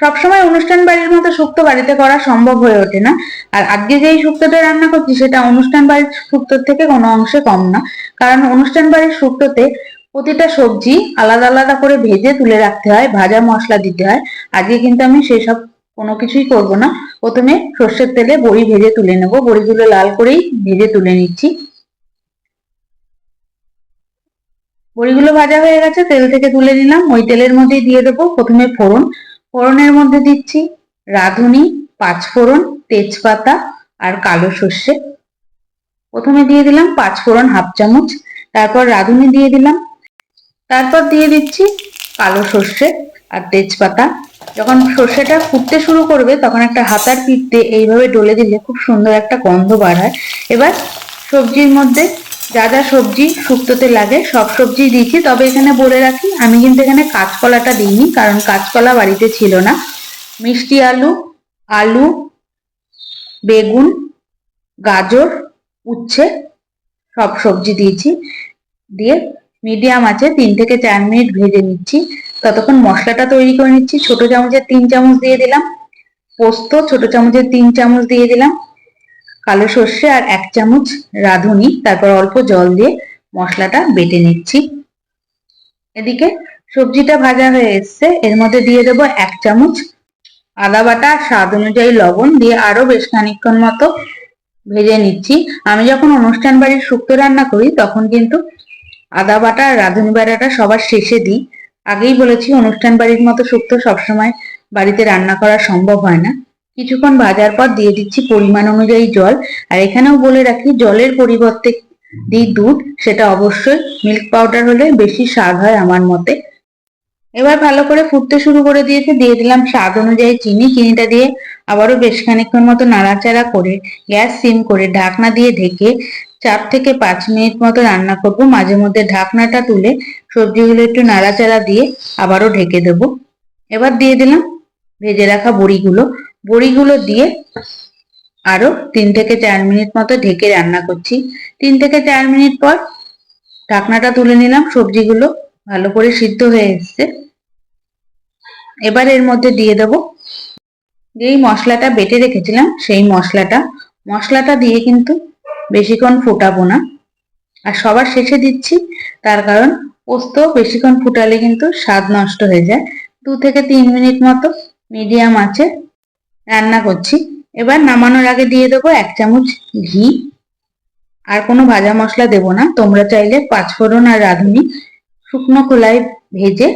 সবসময় অনুষ্ঠান বাড়ির মতো শুক্তো বাড়িতে করা সম্ভব হয়ে ওঠে না। আর আজকে যেই শুক্তোটা রান্না করছি, সেটা অনুষ্ঠান বাড়ির শুক্তোর থেকে কোনো অংশে কম না। কারণ অনুষ্ঠান বাড়ির শুক্তোতে প্রতিটা সবজি আলাদা আলাদা করে ভেজে তুলে রাখতে হয়, ভাজা মশলা দিতে হয়। আজকে কিন্তু আমি সেসব কোনো কিছুই করব না। প্রথমে সর্ষের তেলে বড়ি ভেজে তুলে নেব। বড়িগুলো লাল করেই ভেজে তুলে নিচ্ছি। বড়িগুলো ভাজা হয়ে গেছে, তেল থেকে তুলে নিলাম। ওই তেলের মধ্যেই দিয়ে দেবো প্রথমে ফোড়ন। ফোড়নের মধ্যে দিচ্ছি রাঁধুনি, পাঁচফোড়ন, তেজপাতা আর কালো সর্ষে। প্রথমে দিয়ে দিলাম পাঁচফোড়ন হাফ চামচ, তারপর রাঁধুনি দিয়ে দিলাম। তারপর দিয়ে দিচ্ছি কালো সর্ষে আর তেজপাতা। যখন সর্ষেটা ফুটতে শুরু করবে, তখন একটা হাতার পিঠতে এইভাবে ডলে দিলে খুব সুন্দর একটা গন্ধ বার হয়। এবার সবজির মধ্যে যা যা সবজি শুক্তোতে লাগে, সব সবজি দিয়েছি। তবে এখানে বলে রাখি, আমি কিন্তু এখানে কাঁচকলাটা দিইনি, কারণ কাঁচকলা বাড়িতে ছিল না। মিষ্টি আলু আলু, বেগুন, গাজর, উচ্ছে, সব সবজি দিয়েছি। দিয়ে মিডিয়াম আছে, তিন থেকে চার মিনিট ভেজে নিচ্ছি। ততক্ষণ মশলাটা তৈরি করে নিচ্ছি। ছোট চামচের তিন চামচ দিয়ে দিলাম। পোস্ত, ছোট চামচের তিন চামচ দিয়ে দিলাম। কালো সর্ষে আর এক চামচ রাঁধুনি, তারপর অল্প জল দিয়ে মশলাটা বেটে নিচ্ছি। এদিকে সবজিটা ভাজা হয়ে এসছে, এর মধ্যে দিয়ে দেবো এক চামচ আদা বাটা, স্বাদ অনুযায়ী লবণ দিয়ে আরও বেশ খানিক্ষণ মতো ভেজে নিচ্ছি। আমি যখন অনুষ্ঠান বাড়ির শুক্তো রান্না করি, তখন কিন্তু আদা বাটা আর রাঁধুনি বাটাটা সবার শেষে দিই। আগেই বলেছি, অনুষ্ঠান বাড়ির মতো শুক্তো সবসময় বাড়িতে রান্না করা সম্ভব হয় না। কিছুক্ষণ ভাজার পর দিয়ে দিচ্ছি পরিমাণ অনুযায়ী জল। আর এখানেও বলে রাখি, জলের পরিবর্তে দিই দুধ, সেটা অবশ্যই মিল্ক পাউডার হলে বেশি স্বাদ হয় আমার মতে। এবার ভালো করে ফুটতে শুরু করে দিয়েছে, দিয়ে দিলাম স্বাদ অনুযায়ী চিনি। চিনিটা দিয়ে আবারও বেশ খানিক্ষণ মতো নাড়াচাড়া করে গ্যাস সিম করে ঢাকনা দিয়ে ঢেকে চার থেকে পাঁচ মিনিট মতো রান্না করব। মাঝে মধ্যে ঢাকনাটা তুলে সবজিগুলো একটু নাড়াচাড়া দিয়ে আবারও ঢেকে দেব। এবার দিয়ে দিলাম ভেজে রাখা বড়িগুলো। বড়িগুলো দিয়ে আরও তিন থেকে চার মিনিট মতো ঢেকে রান্না করছি। তিন থেকে চার মিনিট পর ঢাকনাটা তুলে নিলাম, সবজিগুলো ভালো করে সিদ্ধ হয়ে এসছে। এবার এর মধ্যে দিয়ে দেব। যেই মশলাটা বেটে রেখেছিলাম, সেই মশলাটা। মশলাটা দিয়ে কিন্তু বেশিক্ষণ ফোটাবো না। আর সবার শেষে দিচ্ছি, তার কারণ পোস্ত বেশিক্ষণ ফুটালে কিন্তু স্বাদ নষ্ট হয়ে যায়। দু থেকে তিন মিনিট মতো মিডিয়াম আছে। রান্না করছি। এবার নামানোর আগে দিয়ে দেবো এক চামচ ঘি। আর কোনো ভাজা মশলা দেব না। তোমরা চাইলে পাঁচফোড়ন আর রাঁধুনি শুকনো খোলায় ভেজে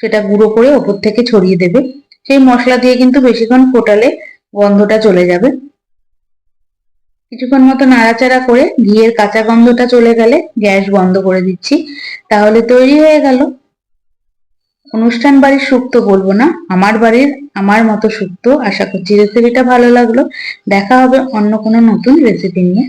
সেটা গুঁড়ো করে ওপর থেকে ছড়িয়ে দেবে। সেই মশলা দিয়ে কিন্তু বেশিক্ষণ ফোটালে গন্ধটা চলে যাবে। কিছুক্ষণ মতো নাড়াচাড়া করে ঘিয়ের কাঁচা গন্ধটা চলে গেলে গ্যাস বন্ধ করে দিচ্ছি। তাহলে তৈরি হয়ে গেল। অনুষ্ঠান বাড়ির সুক্ত বলব না। আমার বাড়ির, আমার মতো সুক্ত আশা করছি রেসিপিটা ভালো লাগল। দেখা হবে অন্য কোনো নতুন রেসিপি নিয়ে।